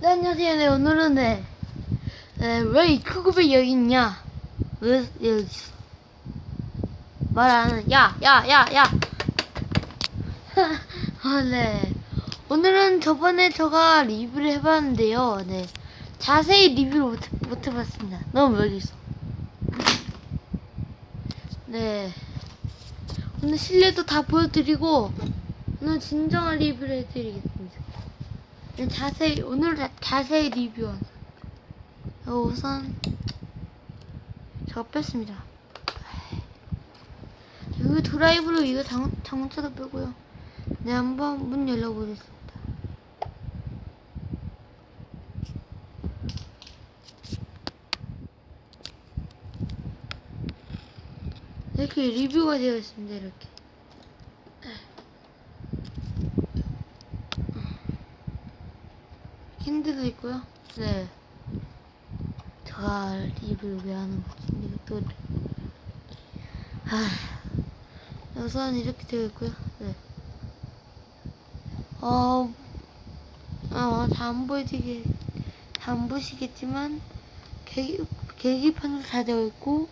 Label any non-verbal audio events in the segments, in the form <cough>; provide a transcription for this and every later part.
네, 안녕하세요. 네, 오늘은 네, 네, 왜이 크급이 여기 있냐? 왜 여기 있어? 말안 해. 야, 야, 야, 야. <laughs> 아, 네. 오늘은 저번에 제가 리뷰를 해봤는데요. 네. 자세히 리뷰를 못, 못 해봤습니다. 너무 여기 있어. 네. 오늘 실내도 다 보여드리고, 오늘 진정한 리뷰를 해드리겠습니다. 네, 자세히 오늘 자, 자세히 리뷰한 어, 우선 제가 뺐습니다. 여기 드라이브로 이거 장, 장차도 빼고요. 네 한번 문 열어보겠습니다. 이렇게 리뷰가 되어 있습니다. 이렇게. 힌트도 있고요. 네. 제가 리뷰 왜 하는 거지? 이거 또. 아. 우선 이렇게 되어 있고요. 네. 어, 어, 다 안 보이게, 다안 보시겠지만, 계기, 계기판으로 다 되어 있고,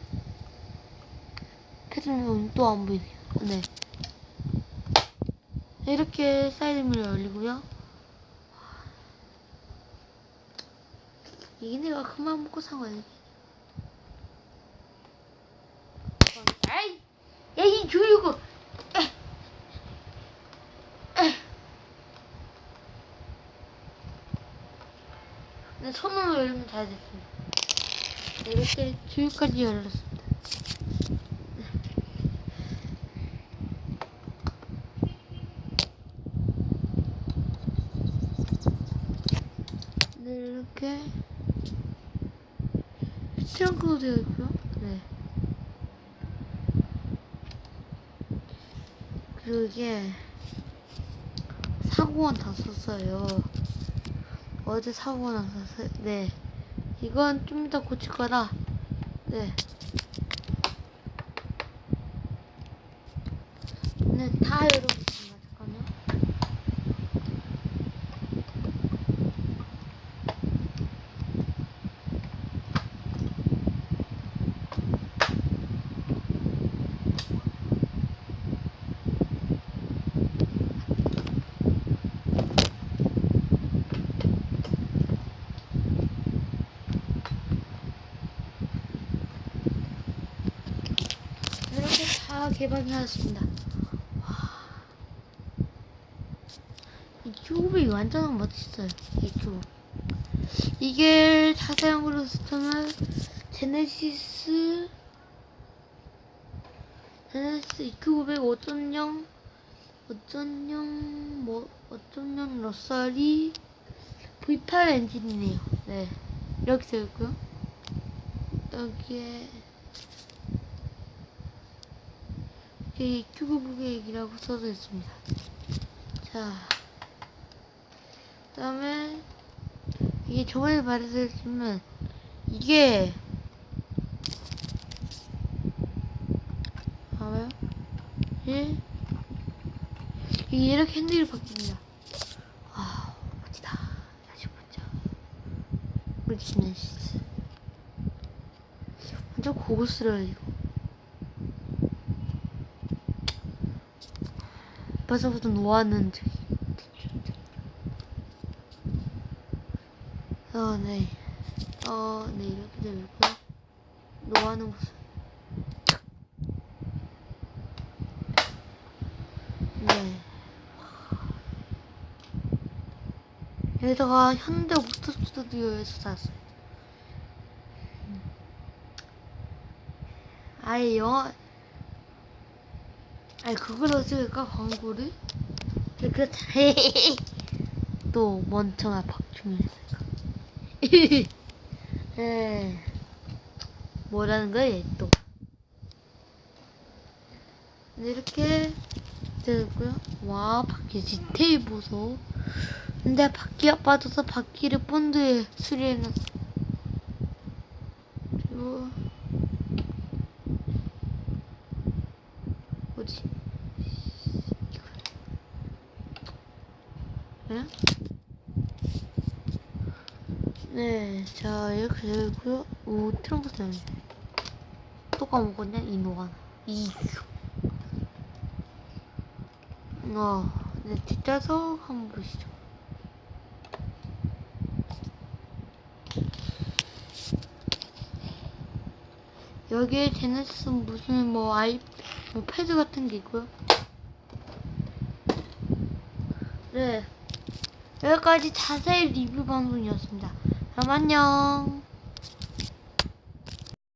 패턴은 또안 보이네요. 네. 이렇게 사이드미러 열리고요. 내가 그만 먹고 산 거야. 아이, 야, 이 조이고. 네, 손으로 열면 다 됐습니다. 네, 이렇게 주유까지 열었습니다. 네, 이렇게 트렁크도 되어 있고요. 네. 그리고 이게 사고가 났었어요. 어제 사고가 났었어요. 네. 이건 좀 이따 고칠 거라. 네. 네, 다 열어보겠습니다. 잠깐요. 이렇게 다 개방해놨습니다. 와. 이 큐브이 완전 멋있어요. 이 큐브. 이게 걸로 쓰면 제네시스 제네시스 EQ900 5.0 5.0 뭐 5.0 러셀이 V8 엔진이네요. 네. 이렇게 되어 있고요. 여기에 이게 큐브북이라고 써져 있습니다. 자, 그 다음에 이게 저번에 말했지만 이게 봐봐요. 예? 이게 이렇게 핸들이 바뀝니다. 아, 멋지다. 다시 보자. 우리 지네시스. 완전 고급스러워 이거. 노하는 저기. 어, 네. 어, 네, 이렇게 되어 있고요. 노하는 모습. 네. 여기다가 현대 오토 스튜디오에서 샀어요. 아예 영화, 아니 그걸 찍을까 광고를? 그 <laughs> 또 멍청한? <laughs> 에 뭐라는 거야 얘 또? 네, 이렇게 되고요. 와 바퀴 디테일 보소. 근데 바퀴가 빠져서 바퀴를 본드에 수리해놨어. 그리고 뭐지? 예? 네, 자 이렇게 되어 있고요. 오 트렁크 때문에 또 까먹었네 이노가 이. 어, 네 뒷좌석 한번 보시죠. 여기에 제네시스 무슨 뭐 아이 뭐 패드 같은 게 있고요. 네. 여기까지 자세히 리뷰 방송이었습니다. 그럼 안녕.